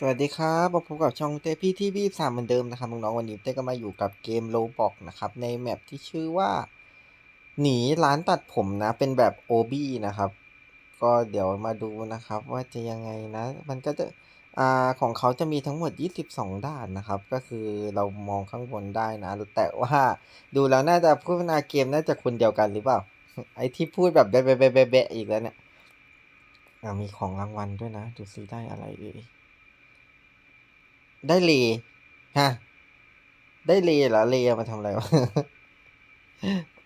สวัสดีครับมาพบกับช่องเต้พี่ที่พี่สามเหมือนเดิมนะครับน้องๆวันนี้เต้ก็มาอยู่กับเกมโลบอกนะครับ ในแมปที่ชื่อว่า หนีร้านตัดผมนะ เป็นแบบโอบีนะครับ ก็เดี๋ยวมาดูนะครับ ว่าจะยังไงนะ มันก็จะอ่าของเขาจะมีทั้งหมด 22 ด้านนะครับ ก็คือเรามองข้างบนได้นะ แต่ว่าดูแล้วน่าจะผู้พัฒนาเกมน่าจะคนเดียวกันหรือเปล่า ไอที่พูดแบบแบะแบะแบะแบะอีกแล้วเนี่ยอ่ามีของรางวัลด้วยนะดูซิได้อะไรเอ่ย ได้เลฮะ ได้เลเหรอเลมาทำอะไรวะ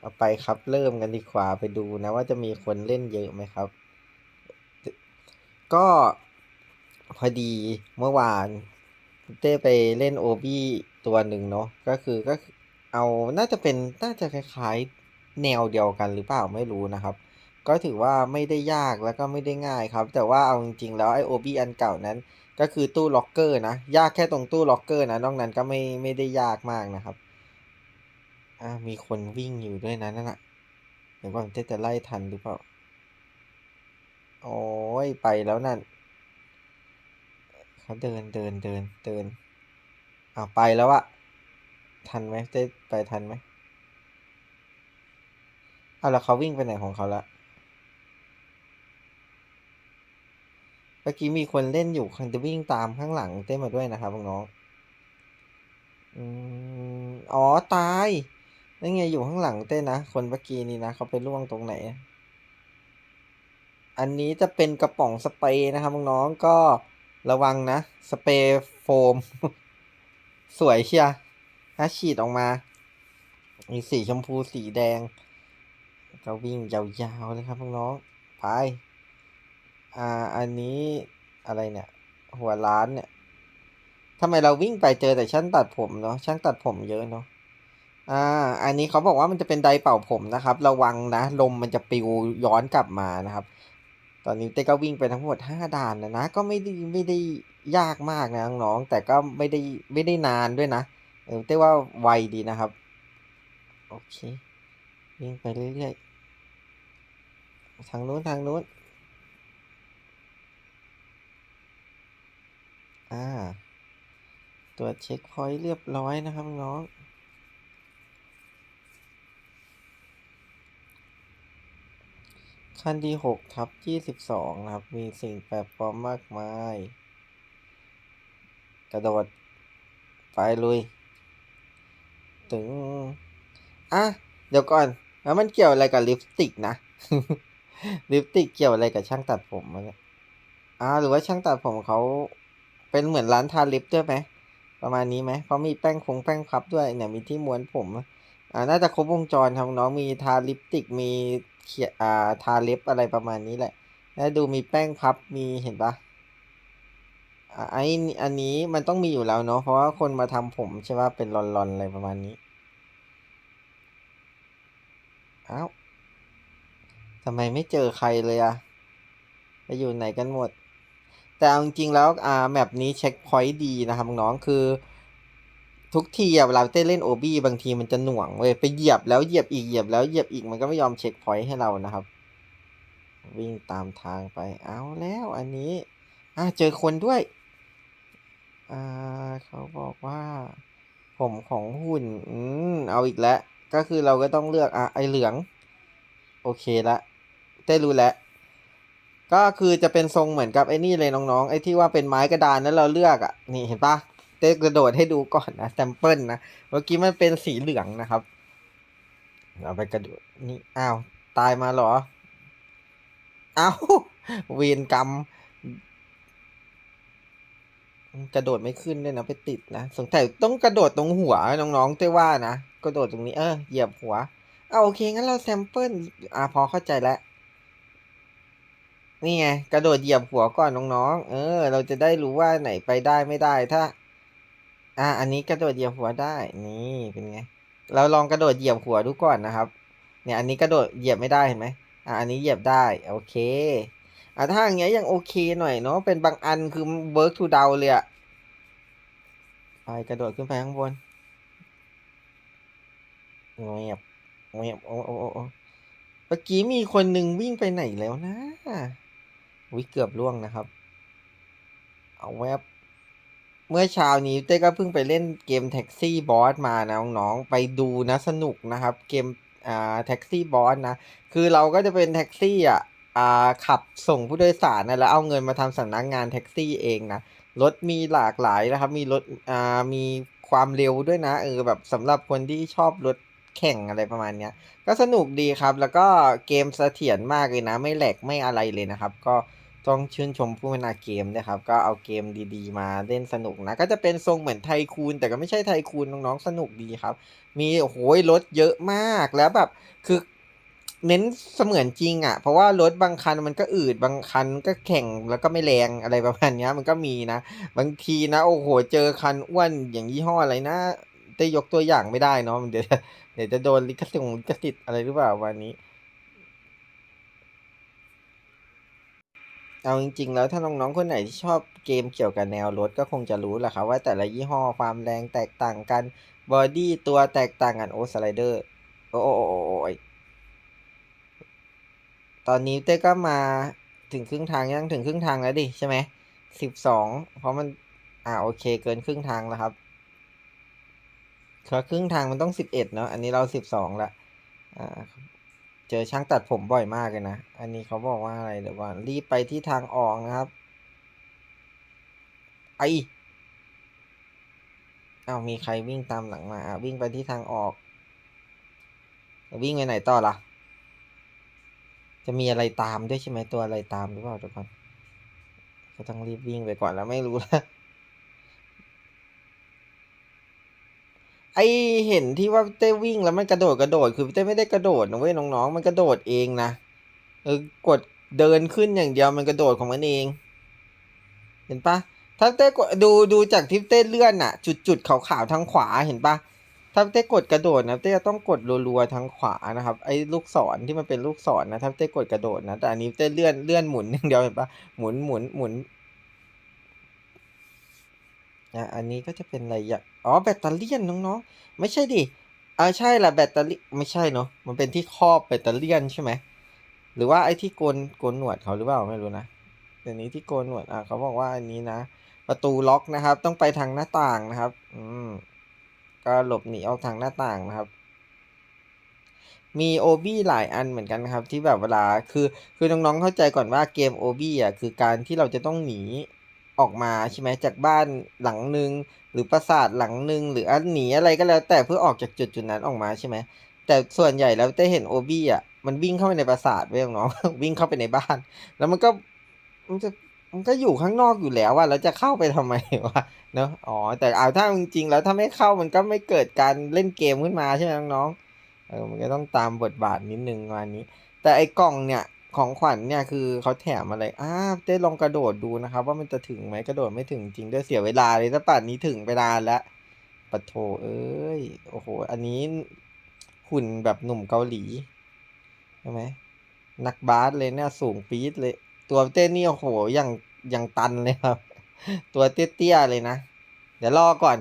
เอาไปครับเริ่มกันดีกว่าไปดูนะ ว่าจะมีคนเล่นเยอะไหมครับ ก็พอดีเมื่อวานเต้ไปเล่นโอบีตัวหนึ่งเนาะก็คือก็เอาน่าจะเป็นน่าจะคล้ายๆแนวเดียวกันหรือเปล่าไม่รู้นะครับ ก็ถือว่าไม่ได้ยากแล้วก็ไม่ได้ง่ายครับ แต่ว่าเอาจริงๆแล้วไอโอบีอันเก่านั้น ก็คือตู้ล็อกเกอร์นะ ยากแค่ตรงตู้ล็อกเกอร์นะ นอกนั้นก็ไม่ไม่ได้ยากมากนะครับ อ่ามีคนวิ่งอยู่ด้วยนะนั่นน่ะเดี๋ยวก่อนเต้จะไล่ทันหรือเปล่า โอ้ยไปแล้วนั่น เขาเดินเดินเดินเดินอ้าวไปแล้วอะทันไหมเต้ไปทันไหมเอาแล้วเขาวิ่งไปไหนของเขาละ มื่อกี้มีคนเล่นอยู่คันจะวิ่งตามข้างหลังเต้มาด้วยนะครับน้องอ๋อตายนั่นไงอยู่ข้างหลังเต้นะ คนเมื่อกี้นี่นะเขาไปล่วงตรงไหน อันนี้จะเป็นกระป๋องสเปรย์นะครับน้องก็ระวังนะ สเปรย์โฟม สวยเชียถ้าฉีดออกมา มีสีชมพูสีแดง ก็วิ่งยาวๆเลยครับน้องๆไป อ่า อันนี้อะไรเนี่ย หัวร้านเนี่ยทำไมเราวิ่งไปเจอแต่ช่างตัดผมเนาะช่างตัดผมเยอะเนาะอ่า อันนี้เขาบอกว่ามันจะเป็นไดเป่าผมนะครับ ระวังนะลมมันจะปิวย้อนกลับมานะครับ ตอนนี้เต้ก็วิ่งไปทั้งหมดห้าด่านนะนะก็ไม่ได้ไม่ได้ยากมากนะน้องๆแต่ก็ไม่ได้ไม่ได้นานด้วยนะเออเต้ว่าไวดีนะครับ โอเควิ่งไปเรื่อยๆทางนู้นทางนู้น อ่า ตรวจเช็คพอยต์เรียบร้อยนะครับน้องขั้นที่หกทับยี่สิบสองนะครับ มีสิ่งแปลกปลอมมากมาย กระโดด ไปลุย ถึง อะ เดี๋ยวก่อน แล้วมันเกี่ยวอะไรกับลิปสติกนะ ลิปสติกเกี่ยวอะไรกับช่างตัดผมมาเนี่ยอ่าหรือว่าช่างตัดผมเขา เป็นเหมือนร้านทาลิปด้วยไหมประมาณนี้ไหมเพราะมีแป้งคงแป้งพับด้วยเนี่ยมีที่ม้วนผมอ่าน่าจะครบวงจรครับน้องมีทาลิปติกมีเขียอ่าทาเล็บอะไรประมาณนี้แหละแล้วดูมีแป้งพับมีเห็นปะอ่าไออันนี้มันต้องมีอยู่แล้วเนาะเพราะว่าคนมาทำผมใช่ปะเป็นรอนๆอะไรประมาณนี้เอ้าทำไมไม่เจอใครเลยอะไปอยู่ไหนกันหมด แต่จริงๆแล้วอ่าแมปนี้เช็คพอยต์ดีนะครับน้องคือ ทุกทีอะเวลาเต้เล่นโอบี้บางทีมันจะหน่วงเว้ยไปเหยียบแล้วเหยียบอีกเหยียบแล้วเหยียบอีกมันก็ไม่ยอมเช็คพอยต์ให้เรานะครับ วิ่งตามทางไปเอาแล้วอันนี้อ่าเจอคนด้วยอ่าเขาบอกว่า ผมของหุ่นอืมเอาอีกแล้วก็คือเราก็ต้องเลือกอะไอเหลือง โอเคละเต้รู้แล้ว ก็คือจะเป็นทรงเหมือนกับไอ้นี่เลยน้องๆ ไอ้ที่ว่าเป็นไม้กระดานนั้นเราเลือกอะ นี่เห็นปะเต้กระโดดให้ดูก่อนนะแซมเปิลนะ เมื่อกี้มันเป็นสีเหลืองนะครับเราไปกระโดดนี่ อ้าว ตายมาเหรอ อ้าวเวรกรรม กระโดดไม่ขึ้นด้วยนะไปติดนะสงสัยต้องกระโดดตรงหัวน้องๆเต้ว่านะ กระโดดตรงนี้เออเหยียบหัว เอาโอเคงั้นเราแซมเปิลอ่าพอเข้าใจแล้ว นี่ไงกระโดดเหยียบหัวก่อนน้องๆ เออ เราจะได้รู้ว่าไหนไปได้ไม่ได้ถ้า อ่า อันนี้กระโดดเหยียบหัวได้ นี่เป็นไง เราลองกระโดดเหยียบหัวดูก่อนนะครับ เนี่ย อันนี้กระโดดเหยียบไม่ได้เห็นไหมอ่าอันนี้เหยียบได้โอเค อ่าถ้าอย่างเงี้ยยังโอเคหน่อยเนาะเป็นบางอันคือ work to down เลยอะไปกระโดดขึ้นไปข้างบนเงียบเงียบโอ้โอ้โอ้โอ้เมื่อกี้มีคนหนึ่งวิ่งไปไหนแล้วนะ วิเกือบล่วงนะครับ เอาแวบเมื่อเช้านี้เต้ก็เพิ่งไปเล่นเกมแท็กซี่บอสมานะน้องๆไปดูนะสนุกนะครับ เกมอ่าแท็กซี่บอสนะ คือเราก็จะเป็นแท็กซี่อะอ่าขับส่งผู้โดยสารนะแล้วเอาเงินมาทำสำนักงานแท็กซี่เองนะรถมีหลากหลายนะครับ มีรถอ่ามีความเร็วด้วยนะเออแบบสำหรับคนที่ชอบรถแข่งอะไรประมาณเนี้ยก็สนุกดีครับ แล้วก็เกมเสถียรมากเลยนะ ไม่แหลกไม่อะไรเลยนะครับ ก็ ต้องชื่นชมผู้พัฒนาเกมนะครับ ก็เอาเกมดีๆ มาเล่นสนุกนะ ก็จะเป็นทรงเหมือนไทคูนแต่ก็ไม่ใช่ไทคูนน้องๆสนุกดีครับ มีโอ้โหรถเยอะมากแล้วแบบคือเน้นเสมือนจริงอะ่ะ เพราะว่ารถบางคันมันก็อืดบางคันก็แข่งแล้วก็ไม่แรงอะไรประมาณนี้มันก็มีนะ บางทีนะโอ้โหเจอคันอ้วนอย่างยี่ห้ออะไรนะได้ยกตัวอย่างไม่ได้เนาะมันเดี๋ยวเดี๋ยวจะโดนลิขสิทธิ์ลิขสิทธิ์อะไรหรือเปล่าวันนี้ เอาจริงๆ แล้วถ้าน้องๆ คนไหนที่ชอบเกมเกี่ยวกับแนวรถก็คงจะรู้แหละครับว่าแต่ละยี่ห้อความแรงแตกต่างกันบอดี้ตัวแตกต่างกันโอ้สไลเดอร์โอ้โอ้โอ้ยตอนนี้เต้ก็มาถึงครึ่งทางยังถึงครึ่งทางแล้วดิใช่ไหมสิบสองเพราะมันอ่าโอเคเกินครึ่งทางแล้วครับครึ่งทางมันต้องสิบเอ็ดเนาะอันนี้เราสิบสองละอ่า เจอช่างตัดผมบ่อยมากเลยนะ อันนี้เขาบอกว่าอะไรเดี๋ยวก่อนรีบไปที่ทางออกนะครับ ไอเอ้ามีใครวิ่งตามหลังมาอะวิ่งไปที่ทางออก วิ่งไปไหนต่อล่ะ จะมีอะไรตามด้วยใช่ไหมตัวอะไรตามหรือเปล่าทุกคนก็ต้องรีบวิ่งไปก่อนแล้วไม่รู้แล้ว ไอเห็นที่ว่าเต้วิ่งแล้วมันกระโดดกระโดดคือเต้ไม่ได้กระโดดนะเว้ยน้องๆมันกระโดดเองนะเออกดเดินขึ้นอย่างเดียวมันกระโดดของมันเอง เห็นปะถ้าเต้กดดูดูจากที่เต้เลื่อนอะจุดจุดขาวๆทางขวาเห็นปะถ้าเต้กดกระโดดนะเต้จะต้องกดรัวๆทางขวานะครับไอ้ลูกศรที่มันเป็นลูกศรนะถ้าเต้กดกระโดดนะแต่อันนี้เต้เลื่อนเลื่อนหมุนอย่างเดียวเห็นปะหมุนหมุนหมุน อะอันนี้ก็จะเป็นอะไรอะอ๋อแบตเตอรี่น้องๆ ไม่ใช่ดิอ่าใช่แหละแบตเตอรี่ไม่ใช่เนาะมันเป็นที่ครอบแบตเตอรี่ใช่ไหมหรือว่าไอ้ที่โกนโกนหนวดเขาหรือเปล่าไม่รู้นะเดี๋ยวนี้ที่โกนหนวดอะเขาบอกว่าอันนี้นะ ประตูล็อกนะครับ ต้องไปทางหน้าต่างนะครับ อืมก็หลบหนีออกทางหน้าต่างนะครับ มีโอบี้หลายอันเหมือนกันนะครับ ที่แบบเวลาคือคือน้องๆเข้าใจก่อนว่าเกมโอบี้อะคือการที่เราจะต้องหนี ออกมาใช่ไหมจากบ้านหลังหนึ่งหรือปราสาทหลังหนึ่งหรืออันหนีอะไรก็แล้ว แต่เพื่อออกจากจุดจุดนั้นออกมาใช่ไหมแต่ส่วนใหญ่แล้วได้เห็นโอบี้อะมันวิ่งเข้าไปในปราสาทเว้ยน้องวิ่งเข้าไปในบ้าน แล้วมันก็มันจะมันก็อยู่ข้างนอกอยู่แล้วว่าเราจะเข้าไปทำไมวะเนาะอ๋อแต่เอาถ้าจริงๆแล้วถ้าไม่เข้ามันก็ไม่เกิดการเล่นเกมขึ้นมาใช่ไหมน้องๆเออมันก็ต้องตามบทบาทนิดนึงวันนี้ แต่ไอ้กล่องเนี่ย ของขวัญเนี่ยคือเขาแถมอะไรอ้าเต้ลองกระโดดดูนะครับ ว่ามันจะถึงไหมกระโดดไม่ถึงจริงด้วยเสียเวลาเลยถ้าป่านนี้ถึงไปนานแล้วปะโถเอ้ย โอ้โห อันนี้หุ่นแบบหนุ่มเกาหลี ใช่ไหม นักบาสเลยเนี่ยสูงปี๊ดเลย ตัวเต้นี่โอ้โหอย่างอย่างตันเลยครับ ตัวเตี้ยๆเลยนะ เดี๋ยวรอก่อน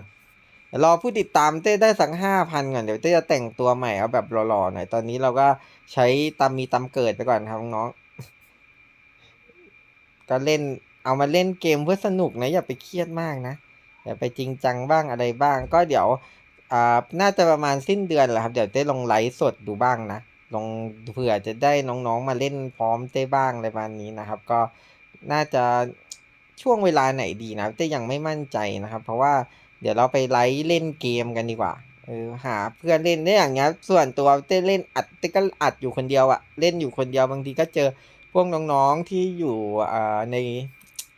รอผู้ติดตามเต้ได้สักห้าพันก่อน เดี๋ยวเต้จะแต่งตัวใหม่เอาแบบหล่อๆหน่อย ตอนนี้เราก็ใช้ตามมีตามเกิดไปก่อนครับน้องๆก็เล่นเอามาเล่นเกมเพื่อสนุกนะ อย่าไปเครียดมากนะ อย่าไปจริงจังบ้างอะไรบ้าง ก็เดี๋ยวอ่าน่าจะประมาณสิ้นเดือนแหละครับ เดี๋ยวเต้ลงไลฟ์สดดูบ้างนะ ลงเผื่อจะได้น้องๆมาเล่นพร้อมเต้บ้างอะไรประมาณนี้นะครับ ก็น่าจะช่วงเวลาไหนดีนะเต้ยังไม่มั่นใจนะครับ เพราะว่า เดี๋ยวเราไปไลฟ์เล่นเกมกันดีกว่า เออหาเพื่อนเล่นได้อย่างเงี้ย ส่วนตัวเต้เล่นอัดเต้ก็อัดอยู่คนเดียวอะเล่นอยู่คนเดียวบางทีก็เจอพวกน้องๆที่อยู่อ่าใน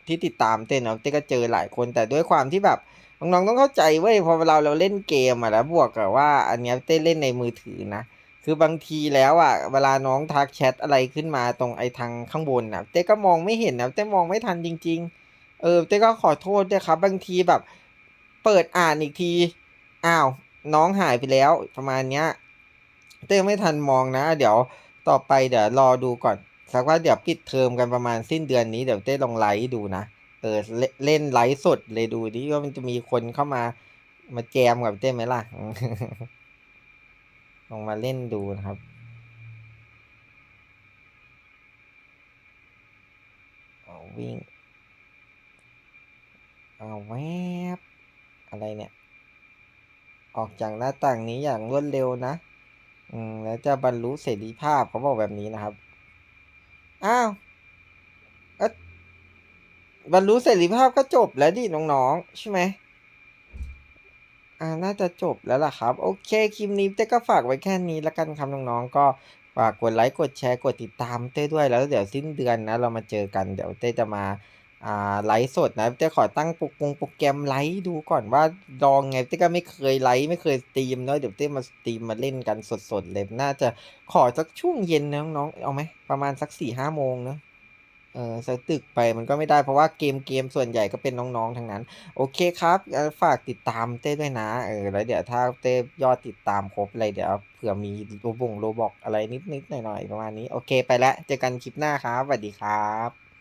ที่ติดตามเต้เนาะเต้ก็เจอหลายคนแต่ด้วยความที่แบบน้องๆต้องเข้าใจเว้ยพอเวลาเราเล่นเกมอะแล้วบวกกับว่า อันเนี้ยเต้เล่นในมือถือนะคือบางทีแล้วอะเวลาน้องทักแชทอะไรขึ้นมาตรงไอ้ทางข้างบนนะเต้ก็มองไม่เห็นนะเต้มองไม่ทันจริง ๆ เออเต้ก็ขอโทษด้วยครับ บางทีแบบ เปิดอ่านอีกที อ้าว น้องหายไปแล้ว ประมาณเนี้ยเต้ไม่ทันมองนะ เดี๋ยวต่อไปเดี๋ยวรอดูก่อน สักว่าเดี๋ยวปิดเทอมกันประมาณสิ้นเดือนนี้เดี๋ยวเต้ลองไลฟ์ดูนะ เออเล่นไลฟ์สดเลยดูดิว่ามันจะมีคนเข้ามามาแจมกับเต้ไหมล่ะ ลองมาเล่นดูนะครับวิ่งเอาแวบ อะไรเนี่ย ออกจากหน้าต่างนี้อย่างรวดเร็วนะ อืม แล้วจะบรรลุเสรีภาพเขาบอกแบบนี้นะครับ อ้าวเอ๊ะบรรลุเสรีภาพก็จบแล้วดิน้องๆ ใช่ไหมอ่า น่าจะจบแล้วล่ะครับ โอเค คลิปนี้เต้ก็ฝากไว้แค่นี้แล้วกันครับน้องๆ ก็ฝากกดไลค์ กดแชร์ กดติดตามเต้ด้วย แล้วเดี๋ยวสิ้นเดือนนะ เรามาเจอกัน เดี๋ยวเต้จะมา อ่าไลฟ์สดนะเต้ขอตั้งโปรกงโปรแกรมไลฟ์ดูก่อนว่าลองไงเต้ก็ไม่เคยไลฟ์ไม่เคยสตรีมเนาะเดี๋ยวเต้มาสตรีมมาเล่นกันสดๆเลยน่าจะขอสักช่วงเย็นนะน้องๆเอาไหมประมาณสัก4-5โมงเนาะเออสักดึกไปมันก็ไม่ได้เพราะว่าเกมเกมส่วนใหญ่ก็เป็นน้องๆทั้งนั้น โอเคครับ ฝากติดตามเต้ด้วยนะเออแล้วเดี๋ยวถ้าเต้ยอดติดตามครบอะไรเดี๋ยวเผื่อมีโรบง Roblox อะไรนิดๆหน่อยๆประมาณนี้ โอเคไปแล้วเจอกันคลิปหน้าครับสวัสดีครับ